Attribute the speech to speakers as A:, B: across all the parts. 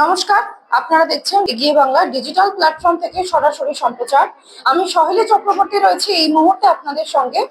A: নমস্কার, আপনারা দেখছেন এগিয়ে বাংলা ডিজিটাল প্ল্যাটফর্ম থেকে সরাসরি সম্প্রচার। আমি সহেলী চক্রবর্তী রয়েছি এই মুহূর্তে আপনাদের সঙ্গে।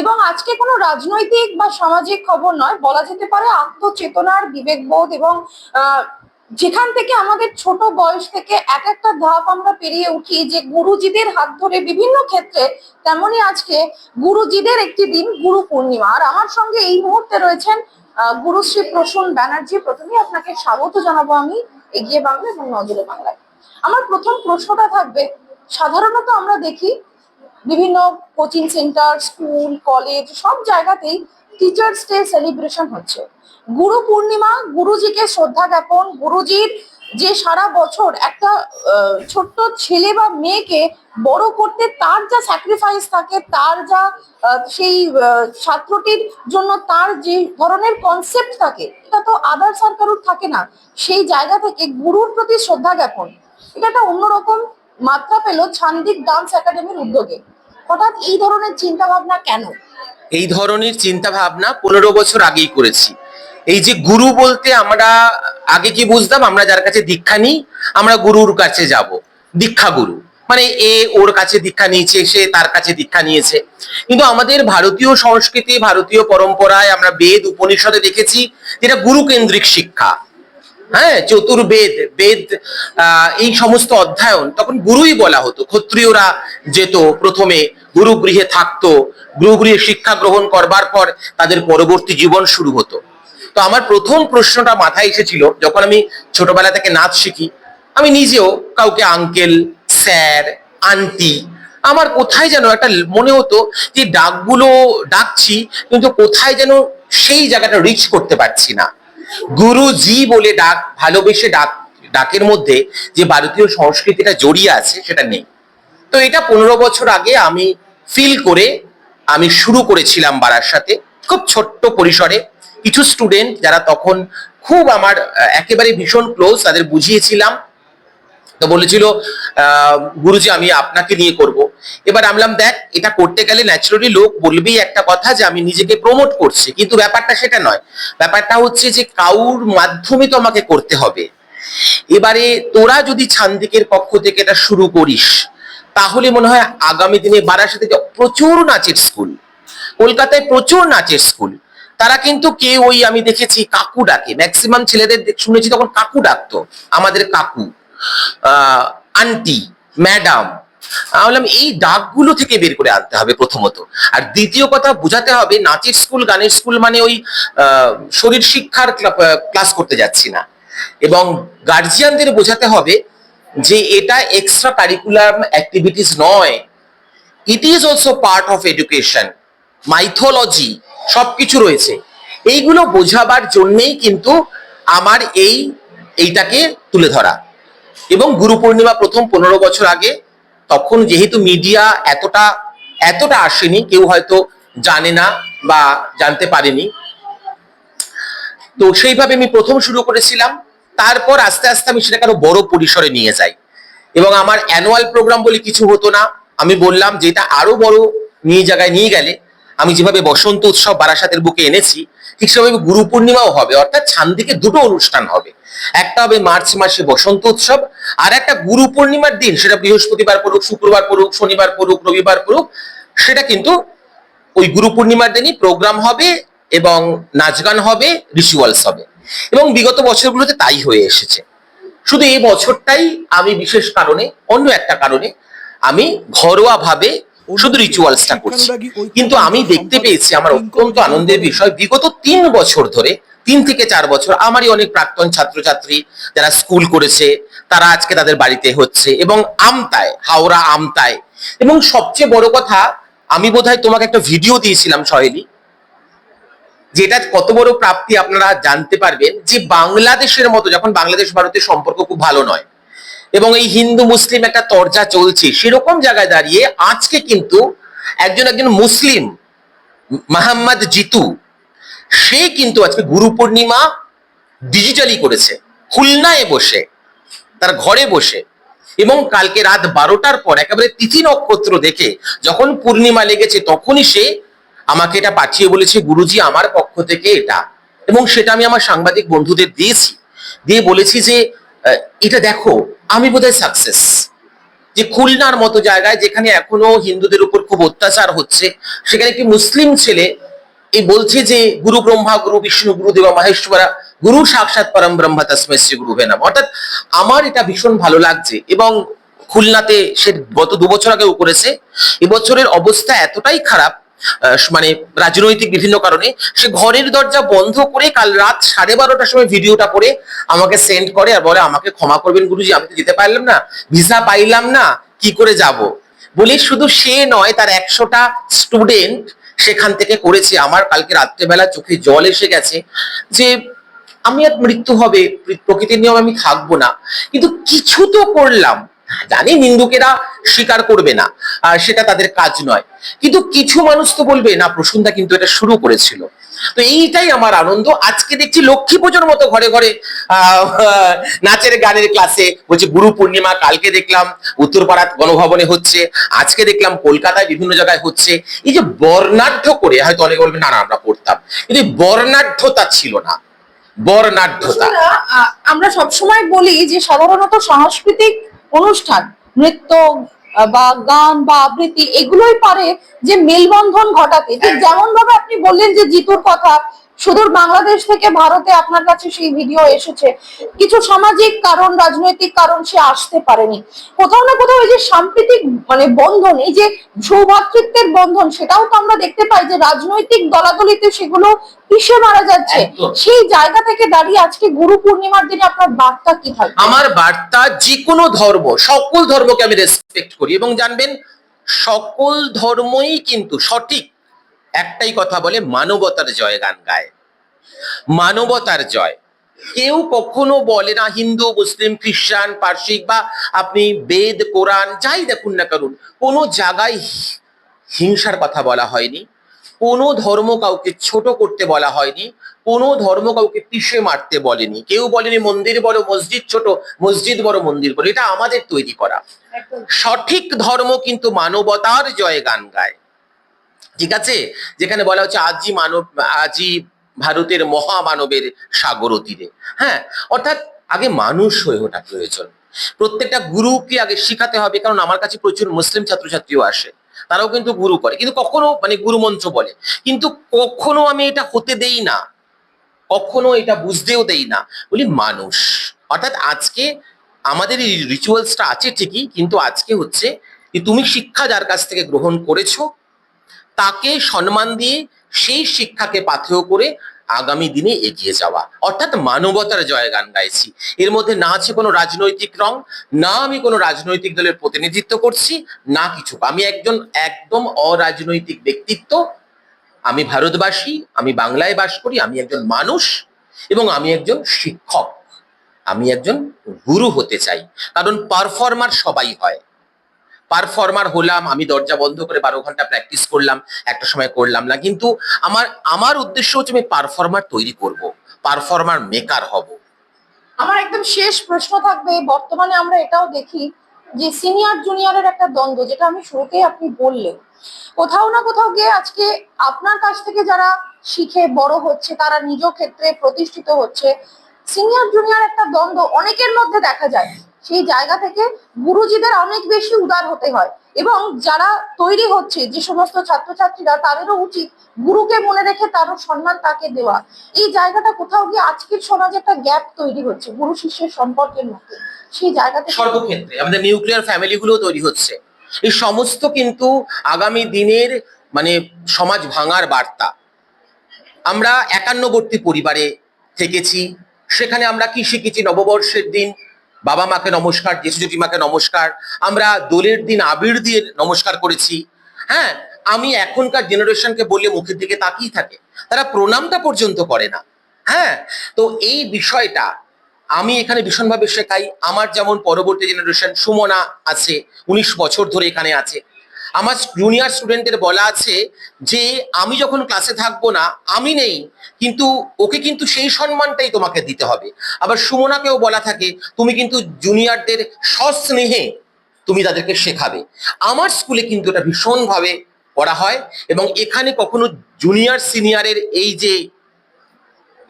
A: এবং আজকে কোনো রাজনৈতিক বা সামাজিক খবর নয়, বলা যেতে পারে আত্মচেতনার বিবেকবোধ এবং যেখান থেকে আমাদের ছোট বয়স থেকে এক একটা ধাপ আমরা পেরিয়ে উঠি যে গুরুজিদের হাত ধরে বিভিন্ন ক্ষেত্রে তেমনি আজকে গুরুজিদের একটি দিন গুরু পূর্ণিমা। আর আমার সঙ্গে এই মুহূর্তে রয়েছেন গুরুশ্রী প্রসূন ব্যানার্জি। প্রথমে আপনাকে স্বাগত জানাব আমি। এগিয়ে বাংলা এবং নজরে বাংলায় আমার প্রথম প্রশ্নটা থাকবে, সাধারণত আমরা দেখি বিভিন্ন কোচিং সেন্টার, স্কুল, কলেজ, সব জায়গাতেই টিচার্স ডে সেলিব্রেশন হচ্ছে। গুরু পূর্ণিমা, গুরুজিকে শ্রদ্ধা জ্ঞাপন, গুরুজির যে সারা বছর একটা ছোট্ট ছেলে বা মেয়েকে বড় করতে তার যা স্যাক্রিফাইস থাকে, তার যা সেই ছাত্রটির জন্য তার যে ধরনের কনসেপ্ট থাকে এটা তো আদার্স আর থাকে না। সেই জায়গা থেকে গুরুর প্রতি শ্রদ্ধা জ্ঞাপন। এটা একটা অন্যরকম মাত্রা পেল ছান্দিক ডান্স একাডেমির উদ্যোগে। হঠাৎ এই ধরনের চিন্তা ভাবনা কেন?
B: এই ধরনের চিন্তা ভাবনা পনেরো বছর আগেই করেছি। এই যে গুরু বলতে আমরা আগে কি বুঝতাম? আমরা যার কাছে দীক্ষা নিই, আমরা গুরুর কাছে যাব। দীক্ষা গুরু। মানে এ ওর কাছে দীক্ষা নিয়েছে, সে তার কাছে দীক্ষা নিয়েছে। কিন্তু আমাদের ভারতীয় সংস্কৃতি, ভারতীয় পরম্পরায় আমরা বেদ উপনিষদে দেখেছি যেটা গুরু কেন্দ্রিক শিক্ষা। হ্যাঁ চতুর্বেদ, বেদ এই সমস্ত অধ্যয়ন তখন গুরুই বলা হতো। ক্ষত্রিয়রা যেত প্রথমে, গুরুগৃহে থাকতো, গুরুগৃহে শিক্ষা গ্রহণ করবার পর তাদের পরবর্তী জীবন শুরু হতো। তো আমার প্রথম প্রশ্নটা মাথায় এসেছিল, যখন আমি ছোটবেলা থেকে নাচ শিখি, আমি নিজেও কাউকে আঙ্কেল স্যার আন্টি আমার কোথায় যেন একটা মনে হতো যে ডাকগুলো ডাকছি, কিন্তু কোথায় যেন সেই জায়গাটা রিচ করতে পারছি না। গুরুজি বলে ডাক, ভালোবেসে ডাক, ডাকের মধ্যে যে ভারতীয় সংস্কৃতিটা জড়িয়ে আছে, সেটা নেই। তো এটা পনেরো বছর আগে আমি ফিল করে, আমি শুরু করেছিলাম বারার সাথে খুব ছোট্ট পরিসরে। কিছু স্টুডেন্ট যারা তখন খুব আমার একেবারে ভীষণ ক্লোজ তাদের বুঝিয়েছিলাম। তো বলেছিল গুরুজি আমি আপনাকে নিয়ে করব। এবার আমি বললাম দেখ, এটা করতে গেলে ন্যাচারালি লোক বলবেই একটা কথা যে আমি নিজেকে প্রমোট করছি। কিন্তু ব্যাপারটা সেটা নয়। ব্যাপারটা হচ্ছে যে কাউর মাধ্যমে তো আমাকে করতে হবে। এবারে তোরা যদি ছান্দিকের পক্ষ থেকে এটা শুরু করিস, তাহলে মনে হয় আগামী দিনে বারাসাতে প্রচুর নাচের স্কুল কলকাতায় প্রচুর নাচের স্কুল তারা কিন্তু কে ওই আমি দেখেছি, কাকু ডাকে। ম্যাক্সিমাম ছেলেদের শুনেছি তখন কাকু ডাকতো, আমাদের কাকু আন্টি ম্যাডাম আমি বললাম, এই ডাকগুলো থেকে বের করে আনতে হবে প্রথমত। আর দ্বিতীয় কথা, বোঝাতে হবে নাচের স্কুল গানের স্কুল মানে ওই শরীর শিক্ষার ক্লাস করতে যাচ্ছি না। এবং গার্জিয়ানদের বোঝাতে হবে যে এটা এক্সট্রা কারিকুলাম অ্যাক্টিভিটিস নয়। It is also part of education mythology সবকিছু রয়েছে। এইগুলো বোঝাবার জন্যেই কিন্তু আমার এই, এইটাকে তুলে ধরা। এবং গুরু পূর্ণিমা প্রথম পনেরো বছর আগে, তখন যেহেতু মিডিয়া এতটা এতটা আসেনি, কেউ হয়তো জানে না বা জানতে পারেনি। তো সেইভাবে আমি প্রথম শুরু করেছিলাম, তারপর আস্তে আস্তে আমি সেটাকে আরও বড় পরিসরে নিয়ে যাই। এবং আমার অ্যানুয়াল প্রোগ্রাম বলে কিছু হতো না। আমি বললাম যে এটা আরও বড় নিয়ে জায়গায় নিয়ে গেলে আমি যেভাবে বসন্ত উৎসব বারাসাতের বুকে এনেছি, ঠিক সেভাবে গুরু পূর্ণিমাও হবে, অর্থাৎ ছান্দিকে দুটো অনুষ্ঠান হবে। একটা হবে মার্চ মাসে বসন্ত উৎসব, আর একটা গুরু পূর্ণিমার দিন, সেটা বৃহস্পতিবার পড়ুক, শুক্রবার পড়ুক, শনিবার পড়ুক, রবিবার পড়ুক, সেটা কিন্তু ওই গুরু পূর্ণিমার দিনই প্রোগ্রাম হবে এবং নাচ গান হবে রিচুয়ালস হবে। এবং বিগত বছরগুলোতে তাই হয়ে এসেছে। শুধু এই বছরটাই আমি বিশেষ কারণে, অন্য একটা কারণে, আমি ঘরোয়া ভাবে শুধু রিচুয়ালসটা করছি। কিন্তু আমি দেখতে পেয়েছি আমার অত্যন্ত আনন্দের বিষয়। বিগত তিন বছর ধরে তিন থেকে চার বছর আমারই অনেক প্রাক্তন ছাত্রছাত্রী যারা স্কুল করেছে তারা আজকে তাদের বাড়িতে হচ্ছে এবং আমতায় হাওড়া আমতায়। এবং সবচেয়ে বড় কথা আমি বোধহয় তোমাকে একটা ভিডিও দিয়েছিলাম সহেলি যেটা কত বড় প্রাপ্তি আপনারা জানতে পারবেন যে বাংলাদেশের মতো যখন বাংলাদেশ ভারতের সম্পর্ক খুব ভালো নয় এবং এই হিন্দু মুসলিম একটা তরজা চলছে। সেরকম জায়গায় দাঁড়িয়ে আজকে কিন্তু একজন একজন মুসলিম মাহমদ জিতু, সে কিন্তু আজকে গুরু পূর্ণিমা ডিজিটালি করেছে। খুলনায় বসে, তার ঘরে বসে এবং কালকে রাত বারোটার পর একেবারে তিথি নক্ষত্র দেখে যখন পূর্ণিমা লেগেছে তখনই সে আমাকে এটা পাঠিয়ে বলেছে, গুরুজি, আমার পক্ষ থেকে এটা। এবং সেটা আমি আমার সাংবাদিক বন্ধুদের দিয়েছি। দিয়ে বলেছি যে এটা দেখো আমি বোধহয় সাকসেস যে খুলনার মতো জায়গায় যেখানে এখনও হিন্দুদের উপর খুব অত্যাচার হচ্ছে, সেখানে একটি মুসলিম ছেলে এই বলছে যে, গুরু ব্রহ্মা, গুরু বিষ্ণু, গুরু দেবা মহেশ্বরা, গুরু সাক্ষাৎ পরম ব্রহ্মা তসময় শ্রী গুরু নাম অর্থাৎ আমার এটা ভীষণ ভালো লাগছে এবং খুলনাতে সে গত দু বছর আগেও করেছে। এবছরের অবস্থা এতটাই খারাপ মানে রাজনৈতিক বিভিন্ন কারণে, সে ঘরের দরজা বন্ধ করে কাল রাত সাড়ে বারোটার সময় ভিডিওটা করে আমাকে সেন্ড করে আর বলে, আমাকে ক্ষমা করবেন গুরুজি, আমি তো যেতে পারলাম না ভিসা পাইলাম না, কি করে যাব? বলে, শুধু সে নয়, তার একশোটা স্টুডেন্ট সেখান থেকে করেছে আমার, কালকে রাত্রেবেলা চোখে জল এসে গেছে যে, আমি আর মৃত্যু হবে, প্রকৃতির নিয়ম আমি থাকব না। কিন্তু কিছু তো করলাম। জানি নিন্দুকেরা স্বীকার করবে না, আর সেটা তাদের কাজ নয়। কিন্তু কিছু মানুষ তো বলবে, না, প্রসূনদা কিন্তু এটা শুরু করেছিল। তো এইটাই আমার আনন্দ। আজকে দেখছি লক্ষ্মী পুজোর মতো ঘরে ঘরে নাচের গানের ক্লাসে বলছে, গুরু পূর্ণিমা, কালকে দেখলাম উত্তরপাড়া গণভবনে হচ্ছে, আজকে দেখলাম কলকাতায় বিভিন্ন জায়গায় হচ্ছে। এই যে বর্ণাঢ্য করে, হয়তো অনেকে বলবে, না না, আমরা পড়তাম। কিন্তু বর্ণাঢ্যতা ছিল না। বর্ণাঢ্যতা।
A: আমরা সবসময় বলি যে, সাধারণত সাংস্কৃতিক অনুষ্ঠান, নৃত্য বা গান বা আবৃত্তি, এগুলোই পারে যে মেলবন্ধন ঘটাতে। যেমন ভাবে আপনি বললেন যে জিতুর কথা সুদূর বাংলাদেশ থেকে ভারতে আপনার কাছে সেই ভিডিও এসেছে। কিছু সামাজিক কারণ রাজনৈতিক কারণ সে আসতে পারেনি। কোথাও না কোথাও এই যে সাম্প্রতিক মানে বন্ধন এই যে সৌভাতৃত্বের বন্ধন সেটাও তো আমরা দেখতে পাই যে রাজনৈতিক দলাদলিতে সেগুলো পিষে মারা যাচ্ছে। সেই জায়গা থেকে দাঁড়িয়ে আজকে গুরু পূর্ণিমার দিনে আপনার বার্তা কি থাকবে
B: আমার বার্তা যে কোনো ধর্ম সকল ধর্মকে আমি রেসপেক্ট করি। এবং জানবেন সকল ধর্মই কিন্তু সঠিক। একটাই কথা বলে মানবতার জয় গান গায়। মানবতার জয়। কেউ কখনো বলে না হিন্দু, মুসলিম, খ্রিস্টান পার্সিক বা আপনি বেদ, কোরআন, যাই দেখুন না কারণ কোনো জায়গায় হিংসার কথা বলা হয়নি, কোনো ধর্ম কাউকে ছোট করতে বলা হয়নি, কোনো ধর্ম কাউকে পিষে মারতে বলেনি। কেউ বলেনি মন্দির বড়, মসজিদ ছোট, মসজিদ বড়, মন্দির বড়, এটা আমাদের তৈরি করা। সঠিক ধর্ম কিন্তু মানবতার জয় গান গায়। ঠিক আছে? যেখানে বলা হচ্ছে আজই মানব, আজি ভারতের মহামানবের সাগর তীরে হ্যাঁ? অর্থাৎ আগে মানুষ হয়ে ওঠা প্রয়োজন। প্রত্যেকটা গুরুকে আগে শিখাতে হবে, কারণ আমার কাছে প্রচুর মুসলিম ছাত্রছাত্রীও আসে। তারাও কিন্তু গুরু করে। কিন্তু কখনো মানে গুরু মন্ত্র বলে। কিন্তু কখনো আমি এটা হতে দেই না। কখনো এটা বুঝতেও দেই না। বলি মানুষ। অর্থাৎ আজকে আমাদের এই রিচুয়ালসটা আছে ঠিকই, কিন্তু আজকে হচ্ছে যে তুমি শিক্ষা যার কাছ থেকে গ্রহণ করেছ তাকে সম্মান দিয়ে সেই শিক্ষাকে পাথেয় করে আগামী দিনে এগিয়ে যাওয়া। অর্থাৎ মানবতার জয় গান গাইছি। এর মধ্যে না আছে কোনো রাজনৈতিক রং, না আমি কোনো রাজনৈতিক দলের প্রতিনিধিত্ব করছি, না কিছু। আমি একজন একদম অরাজনৈতিক ব্যক্তিত্ব। আমি ভারতবাসী, আমি বাংলায় বাস করি, আমি একজন মানুষ এবং আমি একজন শিক্ষক। আমি একজন গুরু হতে চাই। কারণ পারফর্মার সবাই হয়। পারফর্মার হলাম, আমি দরজা বন্ধ করে বারো ঘণ্টা প্র্যাকটিস করলাম, একটা সময় করলাম না। কিন্তু আমার আমার উদ্দেশ্য হচ্ছে আমি পারফর্মার তৈরি করব পারফর্মার মেকার হব।
A: আমার একদম শেষ প্রশ্ন থাকবে, বর্তমানে আমরা এটাও দেখি যে সিনিয়র জুনিয়রের একটা দ্বন্দ্ব, যেটা আমি শুরুতেই আপনি বললেন। কোথাও না কোথাও গিয়ে আজকে আপনার কাছ থেকে যারা শিখে বড় হচ্ছে, তারা নিজ ক্ষেত্রে প্রতিষ্ঠিত হচ্ছে। সিনিয়র জুনিয়র একটা দ্বন্দ্ব অনেকের মধ্যে দেখা যায়। সেই জায়গা থেকে গুরুজিদের অনেক বেশি উদার হতে হয়। এবং যারা তৈরি হচ্ছে, যে সমস্ত ছাত্রছাত্রীরা, তাদেরও উচিত গুরুকে মনে রেখে তারও সম্মান তাকে দেওয়া। এই জায়গাটা কোথাও গিয়ে আজকের সমাজে একটা গ্যাপ তৈরি হচ্ছে, গুরু শিষ্যের সম্পর্কের মধ্যে। সেই জায়গাতে
B: সর্বক্ষেত্রে আমাদের নিউক্লিয়ার ফ্যামিলি গুলো তৈরি হচ্ছে। এই সমস্ত কিন্তু আগামী দিনের মানে সমাজ ভাঙার বার্তা। আমরা একান্নবর্তী পরিবারে থেকেছি, সেখানে আমরা কি শিখেছি নববর্ষের দিন? বাবা মাকে নমস্কার, জেঠু জেঠিমাকে নমস্কার, আমরা দোলের দিন আবির দিয়ে নমস্কার করেছি। হ্যাঁ আমি এখনকার জেনারেশনকে বললে মুখের দিকে তাকিয়ে থাকে, তারা প্রণামটা পর্যন্ত করে না। হ্যাঁ তো এই বিষয়টা আমি এখানে ভীষণভাবে শেখাই। আমার যেমন পরবর্তী জেনারেশন সুমনা আছে, উনিশ বছর ধরে এখানে আছে। আমার জুনিয়র স্টুডেন্টদের বলা আছে যে, আমি যখন ক্লাসে থাকব না, আমি নেই, কিন্তু ওকে কিন্তু সেই সম্মানটাই তোমাকে দিতে হবে। আবার সুমনাকেও বলা থাকে, তুমি কিন্তু জুনিয়রদের সস্নেহে তুমি তাদেরকে শেখাবে। আমার স্কুলে কিন্তু এটা ভীষণভাবে করা হয় এবং এখানে কখনো জুনিয়র সিনিয়রের এই যে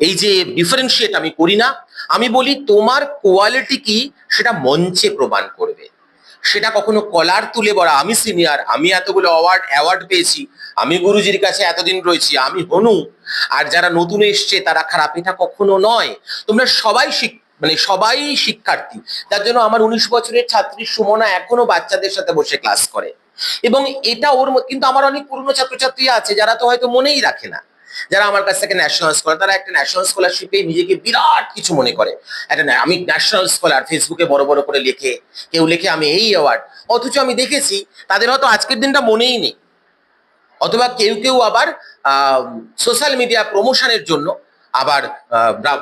B: এই যে ডিফারেন্সিয়েট আমি করি না। আমি বলি, তোমার কোয়ালিটি কি সেটা মঞ্চে প্রমাণ করবে। সেটা কখনো কলার তুলে বলা আমি সিনিয়র আমি এতগুলো অ্যাওয়ার্ড অ্যাওয়ার্ড পেয়েছি। আমি গুরুজির কাছে এতদিন রয়েছি, আমি হনু। আর যারা নতুন এসছে, তারা খারাপ এটা কখনো নয়। তোমরা সবাই শিখ মানে সবাই শিক্ষার্থী। তার জন্য আমার উনিশ বছরের ছাত্রী সুমনা এখনও বাচ্চাদের সাথে বসে ক্লাস করে। এবং এটা ওর কিন্তু আমার অনেক পুরনো ছাত্রছাত্রী আছে, যারা তো হয়তো মনেই রাখে না। যারা আমার কাছ থেকে ন্যাশনাল স্কলার তারা একটা ন্যাশনাল স্কলারশিপে নিজেকে বিরাট কিছু মনে করে। একটা আমি ন্যাশনাল স্কলার ফেসবুকে বড় বড় করে লেখে, কেউ লেখে আমি এই অ্যাওয়ার্ড অথচ আমি দেখেছি, তাদের হয়তো আজকের দিনটা মনেই নেই। অথবা কেউ কেউ আবার সোশ্যাল মিডিয়া প্রমোশনের জন্য আবার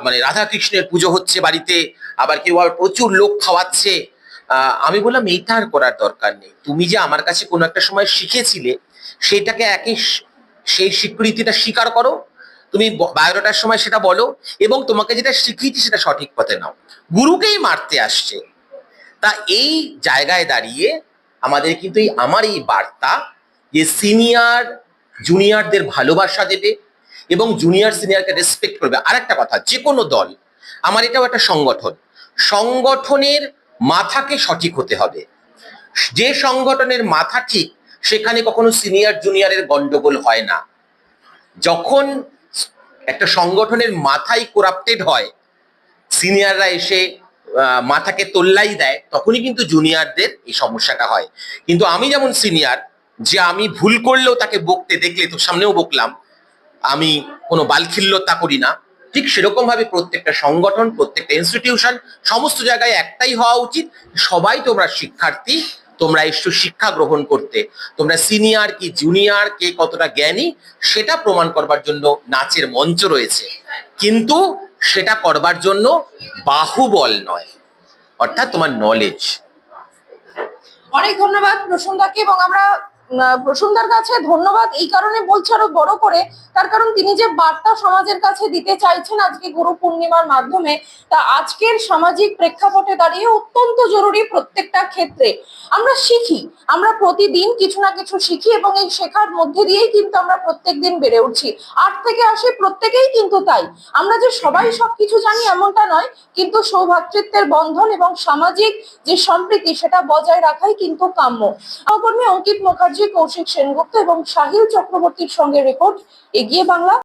B: মানে রাধাকৃষ্ণের পুজো হচ্ছে বাড়িতে, আবার কেউ আবার প্রচুর লোক খাওয়াচ্ছে। আমি বললাম, এইটা আর করার দরকার নেই। তুমি যে আমার কাছে কোনো একটা সময় শিখেছিলে, সেটাকে একই সেই স্বীকৃতিটা স্বীকার করো। তুমি বায়োডাটার সময় সেটা বলো এবং তোমাকে যেটা শিখিয়েছি সেটা সঠিক পথে নাও। গুরুকেই মারতে আসছে। তা এই জায়গায় দাঁড়িয়ে আমাদের কিন্তু এই আমার এই বার্তা যে সিনিয়র, জুনিয়রদের ভালোবাসা দেবে এবং জুনিয়র, সিনিয়রকে রেসপেক্ট করবে। আর একটা কথা যে কোনো দল, আমার এটাও একটা সংগঠন। সংগঠনের মাথাকে সঠিক হতে হবে। যে সংগঠনের মাথা ঠিক সেখানে কখনো সিনিয়র জুনিয়রের গন্ডগোল হয় না। যখন একটা সংগঠনের মাথাই করাপ্টেড হয় সিনিয়ররা এসে মাথাকে তোল্লাই দেয়, তখনই কিন্তু জুনিয়রদের এই সমস্যাটা হয়। কিন্তু আমি যেমন সিনিয়র যে আমি ভুল করলেও তাকে বকতে দেখলে, তো সামনেও বকলাম। আমি কোনো বালখিল্যতা করি না। ঠিক সেরকম ভাবে প্রত্যেকটা সংগঠন, প্রত্যেকটা ইনস্টিটিউশন সমস্ত জায়গায় একটাই হওয়া উচিত, সবাই তোমরা শিক্ষার্থী তোমরা এসছো শিক্ষা গ্রহণ করতে। তোমরা সিনিয়র কি জুনিয়র কে কতটা জ্ঞানী, সেটা প্রমাণ করবার জন্য নাচের মঞ্চ রয়েছে। কিন্তু সেটা করবার জন্য বাহুবল নয়, অর্থাৎ তোমার নলেজ
A: অনেক ধন্যবাদ প্রসন্দাকে এবং আমরা প্রসন্দার কাছে ধন্যবাদ। এই কারণে বলছি আরও বড় করে, তার কারণ তিনি যে বার্তা সমাজের কাছে দিতে চাইছেন আজকে গুরু পূর্ণিমার মাধ্যমে, তা আজকের সামাজিক প্রেক্ষাপটে দাঁড়িয়ে অত্যন্ত জরুরি প্রত্যেকটা ক্ষেত্রে। আমরা শিখি, আমরা প্রতিদিন কিছু না কিছু শিখি এবং এই শেখার মধ্যে দিয়েই কিন্তু আমরা প্রত্যেক দিন বেড়ে উঠছি। আট থেকে আসে প্রত্যেকেই কিন্তু তাই। আমরা যে সবাই সবকিছু জানি এমনটা নয়, কিন্তু সৌভাতৃত্বের বন্ধন এবং সামাজিক যে সম্প্রীতি, সেটা বজায় রাখাই কিন্তু কাম্য। অঙ্কিত মুখার্জি কৌশিক সেনগুপ্ত এবং সাহিল চক্রবর্তীর সঙ্গে রেকর্ড এগিয়ে বাংলা।